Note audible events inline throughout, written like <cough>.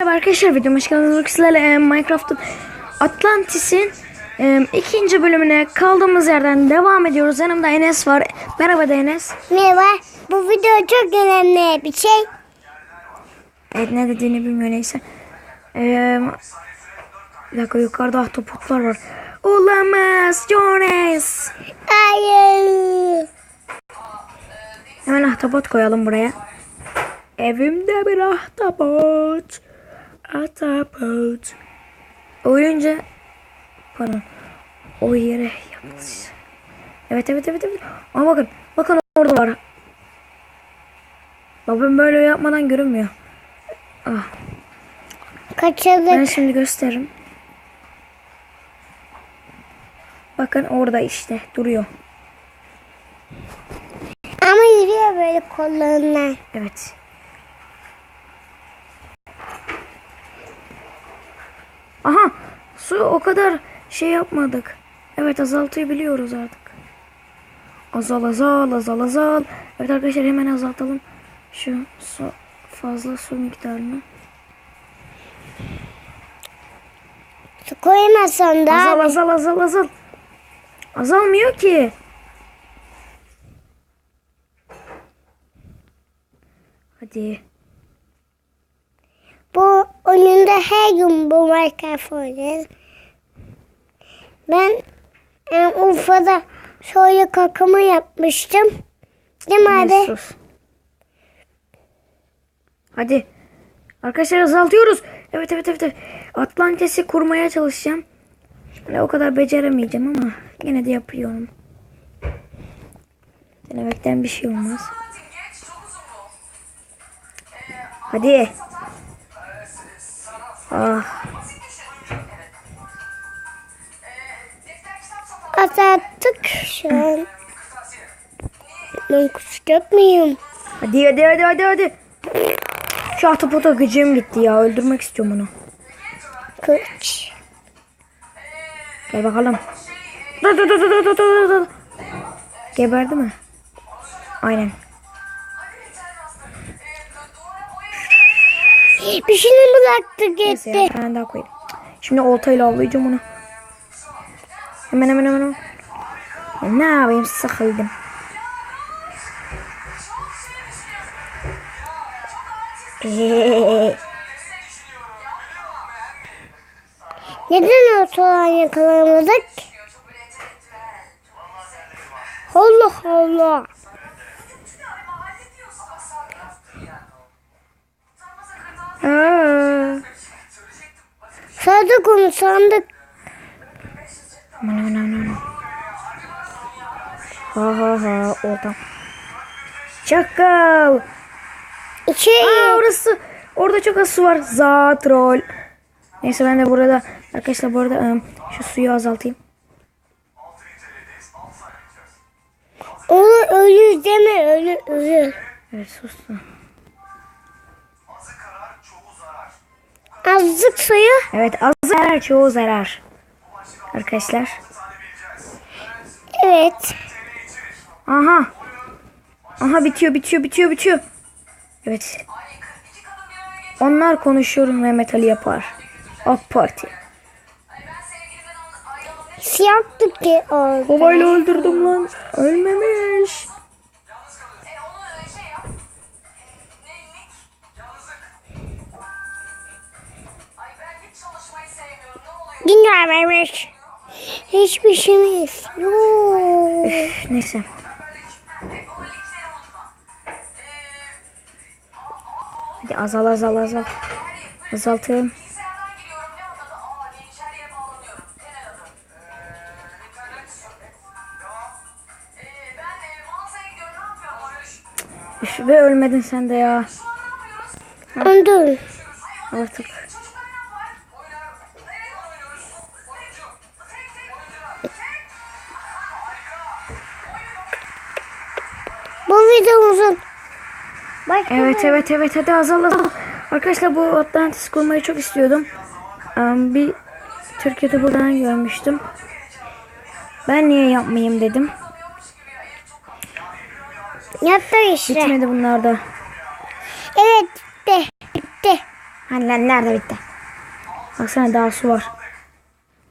Merhaba arkadaşlar videoma hoş geldiniz. Sizlerle e, Minecraft'ın Atlantis'in e, ikinci bölümüne kaldığımız yerden devam ediyoruz. Yanımda Enes var. Merhaba da Enes. Merhaba. Bu video çok önemli bir şey. Evet ne dediğini bilmiyor neyse. E, bir dakika yukarıda ahtapotlar var. Olamaz Jonas. Hayır. Hemen ahtapot koyalım buraya. Evimde bir ahtapot. Ahtapot. Oyunca pardon. O yere yapmış. Evet evet evet evet. Ama bakın. Bakın orada var. Babam böyle yapmadan görünmüyor. Ah, Kaçalım. ben şimdi gösteririm. Bakın orada işte duruyor. Ama yürüyor böyle kollarına. Evet. Aha su o kadar şey yapmadık. Evet azaltıyı biliyoruz artık. Azal azal azal azal. Evet arkadaşlar hemen azaltalım. Şu su fazla su miktarını. Su koymazsan da Azal azal azal azal. Azalmıyor ki. Hadi. Bu oyunda her gün bu Minecraft oynar. Ben e, Urfa'da şöyle kakamı yapmıştım. Değil mi abi? Sus. Hadi. Arkadaşlar azaltıyoruz. Evet evet evet. evet. Atlantis'i kurmaya çalışacağım. Hani o kadar beceremeyeceğim ama yine de yapıyorum. Denemekten bir şey olmaz. Hadi. Ah. Azalttık şu an. Ben kusacak mıyım? Hadi hadi hadi hadi hadi. Şu ahtapota gıcığım gitti ya. Öldürmek istiyorum onu. Kıç. Gel bakalım. Dur dur dur dur dur dur dur. Geberdi mi? Aynen. Bir şey mi bıraktı Neyse ya gitti? daha koyayım. Şimdi oltayla avlayacağım onu. Hemen hemen hemen. hemen. Ne yapayım sıkıldım. <laughs> Neden o soğan yakalamadık? Allah Allah. Aa. Sandık onu sandık. Ha ha ha oradan. Çakal. İçeri. Aa orası. Orada çok az su var. Zatrol. Neyse ben de burada arkadaşlar bu arada şu suyu azaltayım. Onu ölür deme ölür ölür. Evet sustum. Azıcık suyu. Evet az zarar çoğu zarar. Arkadaşlar. Evet. Aha. Aha bitiyor bitiyor bitiyor bitiyor. Evet. Onlar konuşuyor Mehmet Ali yapar. AK Parti. Siyahtı ki oldu. Babayla öldürdüm lan. Ölmemiş. Dinlememiş. Hiçbir şeyimiz yok. Üf, neyse. Hadi azal azal azal. Azaltayım. Üf, ve ölmedin sen de ya. Öldür. Artık. Bak Evet evet evet hadi azal azal. Arkadaşlar bu Atlantis kurmayı çok istiyordum. Em, Bir Türkiye'de buradan görmüştüm. Ben niye yapmayayım dedim. Yaptı işte. Bitmedi bunlar da. Evet bitti. Bitti. Hani nerede bitti? Baksana daha su var.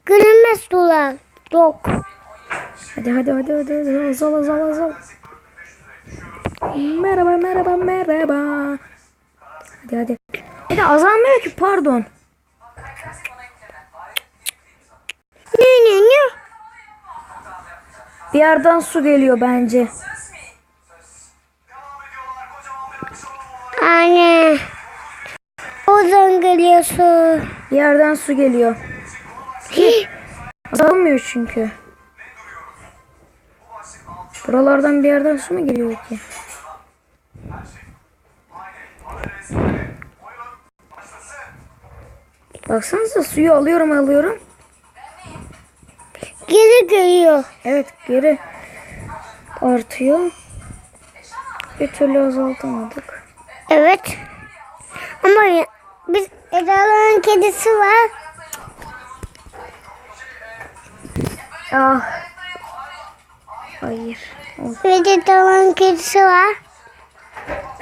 Görünmez sular. Yok. Hadi hadi hadi hadi, hadi. azal azal azal. Merhaba merhaba merhaba. Hadi hadi. Bir de azalmıyor ki pardon. Ne ne ne? Bir yerden su geliyor bence. Anne. Oradan geliyor su. Bir yerden su geliyor. Azalmıyor çünkü. Buralardan bir yerden su mu geliyor ki? Baksanıza suyu alıyorum alıyorum. Geri geliyor. Evet geri artıyor. Bir türlü azaltamadık. Evet. Ama biz Eda'nın kedisi var. Ah. Hayır. Ve Eda'nın kedisi var.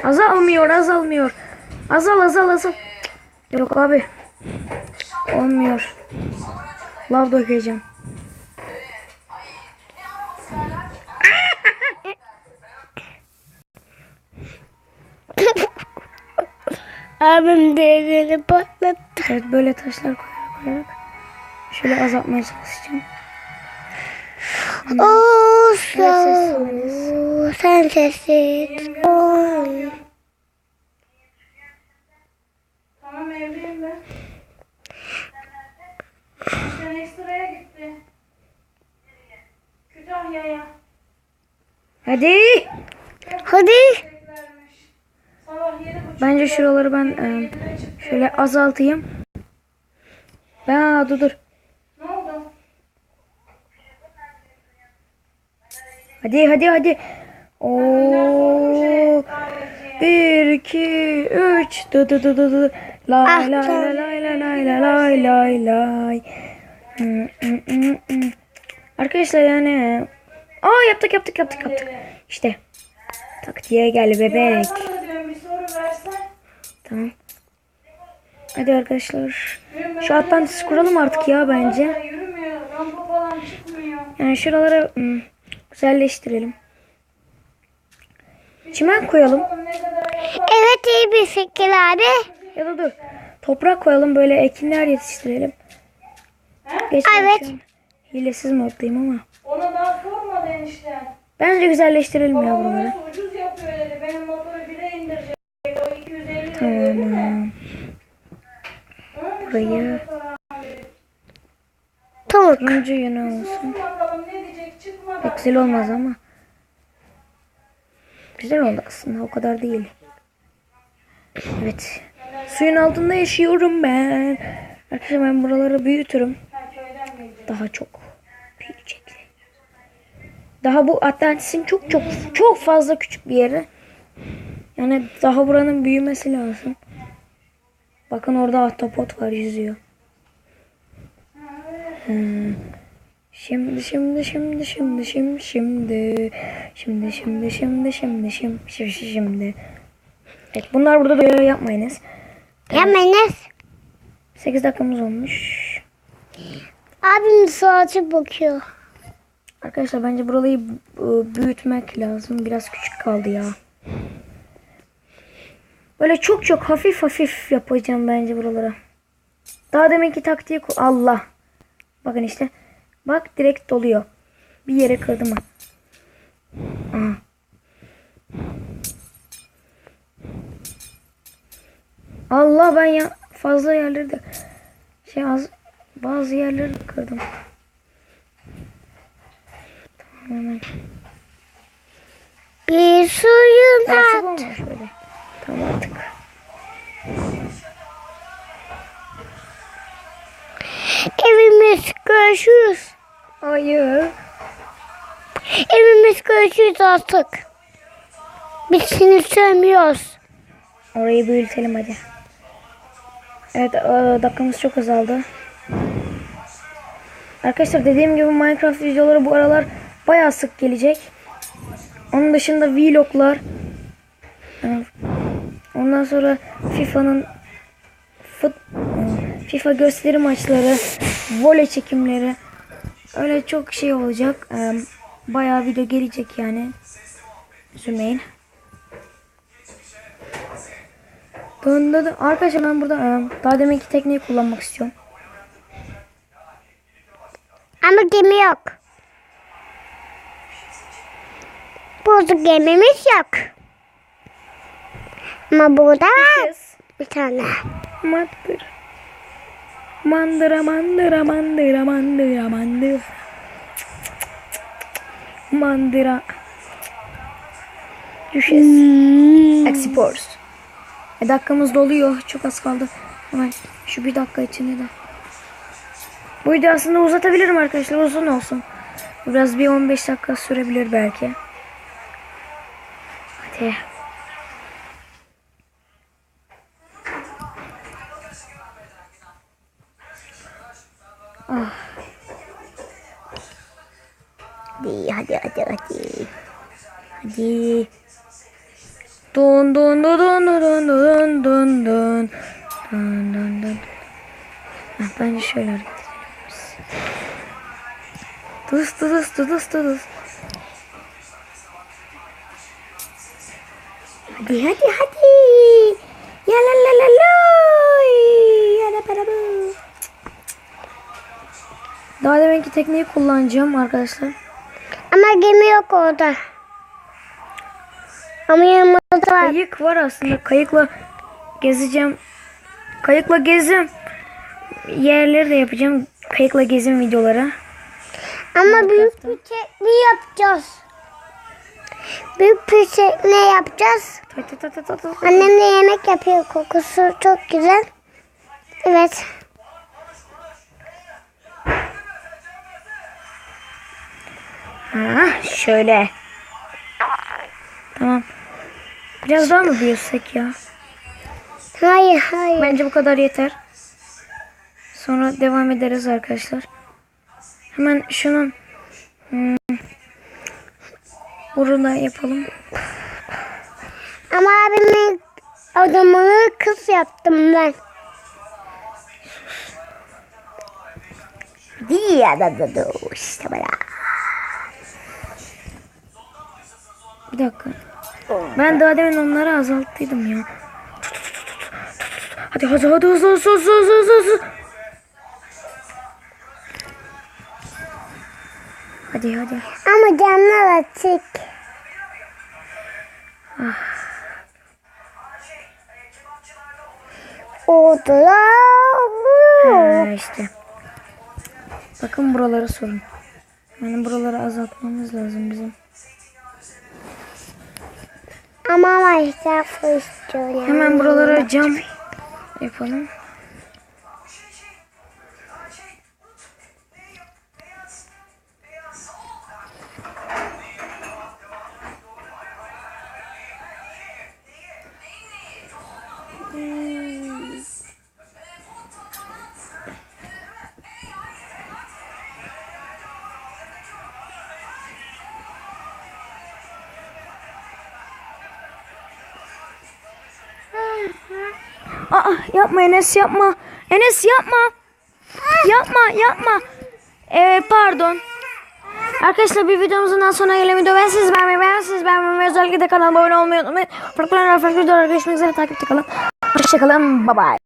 Azalmıyor azalmıyor. Azal azal azal. Yok abi. Olmuyor. Lav dökeceğim. Abim değerini patlattı. Evet böyle taşlar koyarak koyarak. Şöyle azaltmaya çalışacağım. Sessiz so, sen Kütahya'ya Hadi. Hadi. Bence şuraları ben e, şöyle azaltayım. Ben aa, dur dur. Hadi hadi hadi. Oo. Bir, iki, üç. Dı dı dı dı lay lay lay lay lay lay lay lay. Hı, hı, hı, hı. Arkadaşlar yani. Aa yaptık yaptık yaptık yaptık. İşte. Taktiğe gel bebek. Sana diyorum bir soru versen. Tamam. Hadi arkadaşlar. Şu Atlantis kuralım artık ya bence. Yani şuraları hmm, güzelleştirelim. Çimen koyalım. Evet iyi bir fikir abi. Ya da dur. Toprak koyalım böyle ekinler yetiştirelim. Geç ben Evet. Hilesiz moddayım ama. Ona daha sormadı enişten. Bence güzelleştirelim ya Babam buraları. orası ucuz yapıyor dedi. Benim motoru bile indirecek. O 250 lira dedi de. Tamam. Öyle Burayı Tamam. turuncu yönü olsun. Sorsun bakalım ne diyecek çıkmadı. Pek güzel olmaz ama. Güzel oldu aslında o kadar değil. Evet. Suyun altında yaşıyorum ben. Arkadaşlar ben buraları büyütürüm. Ha, köyden miydi? Daha çok büyüyecek. Daha bu Atlantis'in çok çok çok fazla küçük bir yeri. Yani daha buranın büyümesi lazım. Bakın orada ahtapot var yüzüyor. Hmm. Şimdi şimdi şimdi şimdi şimdi şimdi şimdi şimdi şimdi şimdi şimdi şimdi şimdi Evet bunlar burada da yapmayınız. Hemen 8 dakikamız olmuş. Abim saate bakıyor. Arkadaşlar bence burayı e, büyütmek lazım. Biraz küçük kaldı ya. Böyle çok çok hafif hafif yapacağım bence buralara. Daha deminki taktiği Allah. Bakın işte. Bak direkt doluyor. Bir yere kırdım ha. Allah ben ya fazla yerleri de şey az bazı yerleri kırdım. Hemen. Bir suyun at. Tamam artık. Evimiz görüşürüz. Hayır. Evimiz görüşürüz artık. Biz seni sevmiyoruz. Orayı büyütelim hadi. Evet dakikamız çok azaldı. Arkadaşlar dediğim gibi Minecraft videoları bu aralar bayağı sık gelecek. Onun dışında vloglar. Ondan sonra FIFA'nın FIFA gösteri maçları, voley çekimleri. Öyle çok şey olacak. E, bayağı video gelecek yani. Üzülmeyin. Dön, dön, dön. Arkadaşlar ben burada e, daha deminki tekneyi kullanmak istiyorum. Ama gemi yok. Bozuk gemimiz yok. Ama burada var bir tane. Mandıra. Mandıra mandıra mandıra mandıra mandıra. Mandıra. Düşes. Hmm. Exports. E dakikamız doluyor. Çok az kaldı. Hemen şu bir dakika içinde de. Bu videoyu aslında uzatabilirim arkadaşlar. Uzun olsun. Biraz bir 15 dakika sürebilir belki. Hadi. Hadi hadi hadi hadi. Hadi. Dun dun dun dun dun dun dun dun dun dun dun. Heh, bence şöyle hareket edelim biz. Tıs tıs tıs tıs. Hadi hadi hadi. Ya la la la la. Ya para bu. Daha deminki tekneyi kullanacağım arkadaşlar. Ama gemi yok orada. Ama yanımızda var. Kayık var aslında. Kayıkla gezeceğim. Kayıkla gezim. Yerleri de yapacağım. Kayıkla gezim videoları. Ama büyük bir tekne yapacağız. Büyük bir tekne yapacağız. Annem de yemek yapıyor. Kokusu çok güzel. Evet. Ha, şöyle. Tamam. Biraz daha mı büyüsek ya? Hayır hayır. Bence bu kadar yeter. Sonra devam ederiz arkadaşlar. Hemen şunun hmm, burada yapalım. Ama abimin adamını kız yaptım ben. Diye da da da işte böyle. Bir dakika. Ben daha demin onları azalttıydım ya. Hadi hadi hadi hızlı hızlı hızlı hızlı hızlı Hadi hadi. Ama camlar açık. Orada Ha işte. Bakın buraları sorun. Yani buraları azaltmamız lazım bizim. ama ama istiyorum. Hemen buralara cam yapalım. Aa yapma Enes yapma. Enes yapma. Yapma yapma. Ee, pardon. Arkadaşlar bir videomuzun daha sonuna gelen video ben siz beğenmeyi beğenmişsiniz beğenmeyi ve özellikle de kanalıma abone olmayı unutmayın. Farklı farklı videolar görüşmek üzere takipte kalın. Hoşçakalın. Bye bye.